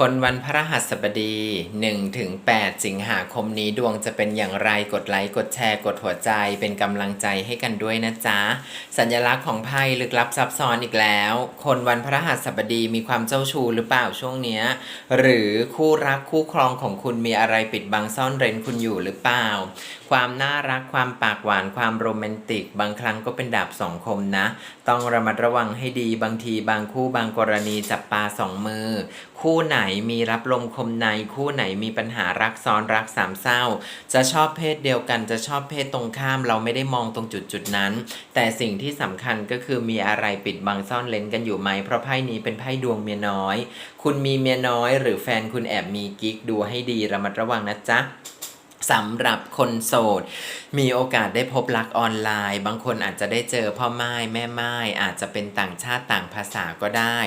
คนวันพระหัสบดี1ถึง8สิงหาคมนี้ดวงจะเป็นอย่างไรกดไลค์กดแชร์กดหัวใจเป็นกำลังใจให้กันด้วยนะจ๊ะ สัญลักษณ์ของไพ่ลึกลับซับซ้อนอีกแล้ว คนวันพระหัสบดีมีความเจ้าชู้หรือเปล่าช่วงเนี้ย หรือคู่รักคู่ครองของคุณมีอะไรปิดบังซ่อนเร้นคุณอยู่หรือเปล่า ความน่ารักความปากหวานความโรแมนติก บางครั้งก็เป็นดาบสองคมนะ ต้องระมัดระวังให้ดีบางทีบางคู่บางกรณีจับปลาสองมือ คู่ไหนมีรับลมคมในคู่ไหนมีปัญหารักซ้อนรักสามเศร้า จะชอบเพศเดียวกันจะชอบเพศตรงข้ามเราไม่ได้มองตรงจุดจุดนั้น แต่สิ่งที่สำคัญก็คือมีอะไรปิดบังซ่อนเลนกันอยู่ไหม เพราะไพ่นี้เป็นไพ่ดวงเมียน้อย คุณมีเมียน้อย หรือแฟนคุณแอบมีกิ๊กดูให้ดีระมัดระวังนะจ๊ะ สำหรับคนโสด มีโอกาสได้พบรักออนไลน์ บางคนอาจจะได้เจอพ่อไม้แม่ไม้อาจจะเป็นต่างชาติต่างภาษาก็ได้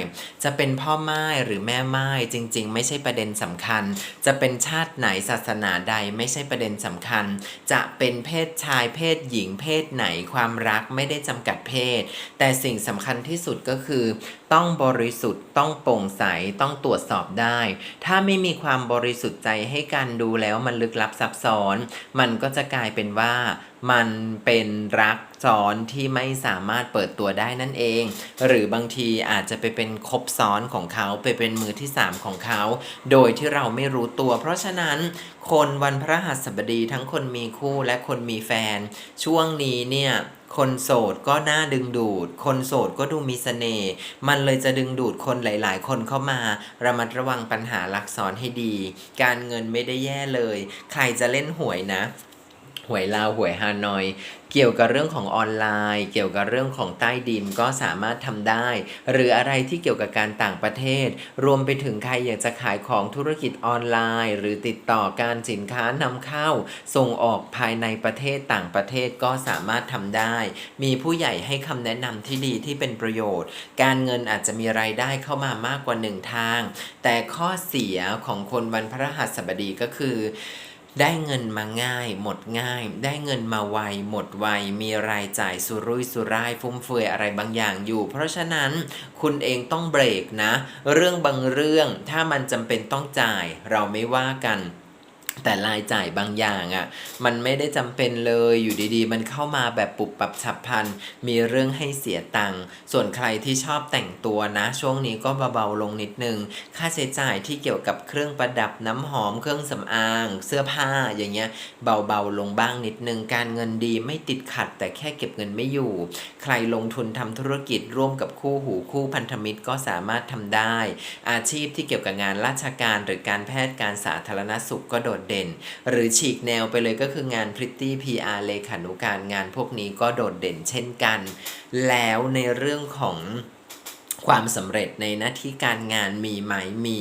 จะเป็นพ่อไม้หรือแม่ไม้จริง ๆ ไม่ใช่ประเด็นสำคัญ จะเป็นชาติไหนศาสนาใดไม่ใช่ประเด็นสำคัญ จะเป็นเพศชายเพศหญิงเพศไหนความรักไม่ได้จำกัดเพศ แต่สิ่งสำคัญที่สุดก็คือต้องบริสุทธิ์ต้องโปร่งใสต้องตรวจสอบได้ ถ้าไม่มีความบริสุทธิ์ใจให้การดูแล้วมันลึกลับซับซ้อน มันก็จะกลายเป็นว่ามันเป็นรักซ้อนที่ไม่สามารถเปิดตัวได้นั่นเอง หรือบางทีอาจจะไปเป็นคบซ้อนของเขาไปเป็นมือที่สามของเขา โดยที่เราไม่รู้ตัว เพราะฉะนั้นคนวันพระหัสบดีทั้งคนมีคู่และคนมีแฟน ช่วงนี้เนี่ยคนโสดก็น่าดึงดูด คนโสดก็ดูมีเสน่ห์ มันเลยจะดึงดูดคนหลาย ๆ คนเข้ามา ระมัดระวังปัญหาลักซ้อนให้ดี การเงินไม่ได้แย่เลย ใครจะเล่นหวยนะ หวยลาวหวยฮานอย เกี่ยวกับเรื่องของออนไลน์ เกี่ยวกับเรื่องของใต้ดินก็สามารถทำได้ หรืออะไรที่เกี่ยวกับการต่างประเทศ รวมไปถึงใครอยากจะขายของธุรกิจออนไลน์ หรือติดต่อการสินค้านำเข้า ส่งออกภายในประเทศต่างประเทศก็สามารถทำได้ มีผู้ใหญ่ให้คำแนะนำที่ดีที่เป็นประโยชน์ การเงินอาจจะมีรายได้เข้ามามากกว่าหนึ่งทาง แต่ข้อเสียของคนวันพระหัสบดีก็คือ ได้เงินมาง่าย หมดง่าย ได้เงินมาไว หมดไว มีรายจ่ายสุรุ่ยสุร่ายฟุ่มเฟือยอะไรบางอย่างอยู่ เพราะฉะนั้นคุณเองต้องเบรกนะ เรื่องบางเรื่องถ้ามันจำเป็นต้องจ่าย เราไม่ว่ากัน แต่รายจ่ายบางอย่างอะ่ะมันไม่ได้จำเป็นเลยอยู่ดีๆ มันเข้ามาแบบปุบปับฉับพลันมีเรื่องให้เสียตังค์ส่วนใครที่ชอบแต่งตัวนะ ช่วงนี้ก็เบาๆลงนิดนึง ค่าใช้จ่ายที่เกี่ยวกับเครื่องประดับน้ำหอมเครื่องสำอาง เสื้อผ้าอย่างเงี้ยเบาๆลงบ้างนิดนึง การเงินดีไม่ติดขัด แต่แค่เก็บเงินไม่อยู่ ใครลงทุนทำธุรกิจร่วมกับคู่หูคู่พันธมิตรก็สามารถทำได้ อาชีพที่เกี่ยวกับงานราชการหรือการแพทย์การสาธารณสุขก็โดดเด่น หรือฉีกแนวไปเลยก็คืองานพริตตี้ PR เลขานุการงานพวกนี้ก็โดดเด่นเช่นกัน แล้วในเรื่องของ ความสำเร็จในหน้าที่การงานมีไหมมี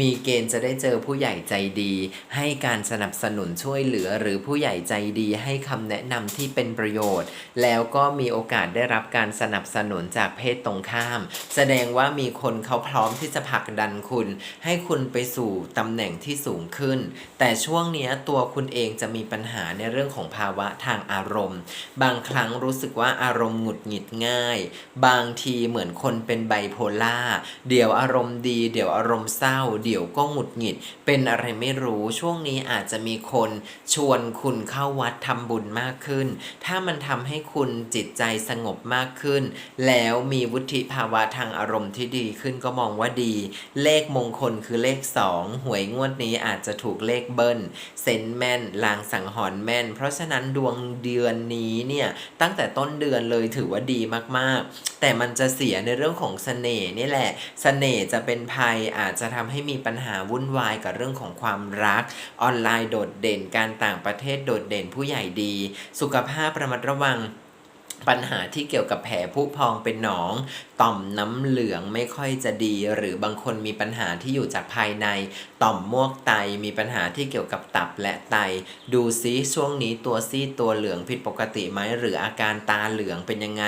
มีเกณฑ์จะได้เจอผู้ใหญ่ใจดี ให้การสนับสนุนช่วยเหลือหรือผู้ใหญ่ใจดีให้คำแนะนำที่เป็นประโยชน์ แล้วก็มีโอกาสได้รับการสนับสนุนจากเพศตรงข้าม แสดงว่ามีคนเขาพร้อมที่จะผลักดันคุณ ให้คุณไปสู่ตำแหน่งที่สูงขึ้น แต่ช่วงนี้ตัวคุณเองจะมีปัญหาในเรื่องของภาวะทางอารมณ์ บางครั้งรู้สึกว่าอารมณ์หงุดหงิดง่าย บางทีเหมือนคนเป็นไบโพล่าเดี๋ยวอารมณ์ดี เดี๋ยวอารมณ์เศร้า เดี๋ยวก็หงุดหงิด เป็นอะไรไม่รู้ช่วงนี้อาจจะมีคนชวนคุณเข้าวัดทำบุญมากขึ้น ถ้ามันทำให้คุณจิตใจสงบมากขึ้น แล้วมีวุฒิภาวะทางอารมณ์ที่ดีขึ้นก็มองว่าดี เลขมงคลคือเลข 2 หวยงวดนี้อาจจะถูกเลขเบิ้ลเซนแมนลางสังหรณ์แม่นเพราะฉะนั้นดวงเดือนนี้เนี่ยตั้งแต่ต้นเดือนเลยถือว่าดีมากๆ แต่มันจะเสียในเรื่องของเสน่ห์นี่แหละเสน่ห์จะเป็นภัยอาจจะทำให้มีปัญหาวุ่นวายกับเรื่องของความรัก ออนไลน์โดดเด่นการต่างประเทศโดดเด่นผู้ใหญ่ดี สุขภาพระมัดระวัง ปัญหาที่เกี่ยวกับแผลผุพองเป็นหนอง ต่อมน้ำเหลืองไม่ค่อยจะดี หรือบางคนมีปัญหาที่อยู่จากภายใน ต่อมมวกไตมีปัญหาที่เกี่ยวกับตับและไต ดูซิช่วงนี้ตัวซีดตัวเหลืองผิดปกติไหมหรืออาการตาเหลืองเป็นยังไง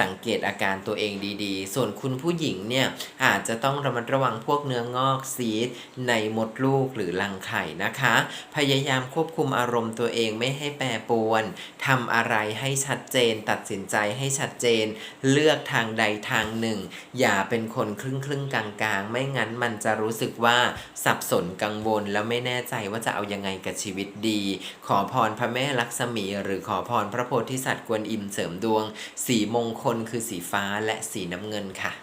สังเกตอาการตัวเองดีๆ ส่วนคุณผู้หญิงเนี่ยอาจจะต้องระมัดระวังพวกเนื้องอกซีดในมดลูกหรือรังไข่นะคะ พยายามควบคุมอารมณ์ตัวเองไม่ให้แปรปรวนทำอะไรให้ชัดเจนตัดสินินใจให้ชัดเจน เลือกทางใดทางหนึ่ง อย่าเป็นคนครึ่งครึ่งกลางกลางไม่งั้นมันจะรู้สึกว่าสับสนกังวล แล้วไม่แน่ใจว่าจะเอายังไงกับชีวิตดี ขอพรพระแม่ลักษมี หรือขอพรพระโพธิสัตว์กวนอิมเสริมดวง สีมงคลคือสีฟ้าและสีน้ำเงินค่ะ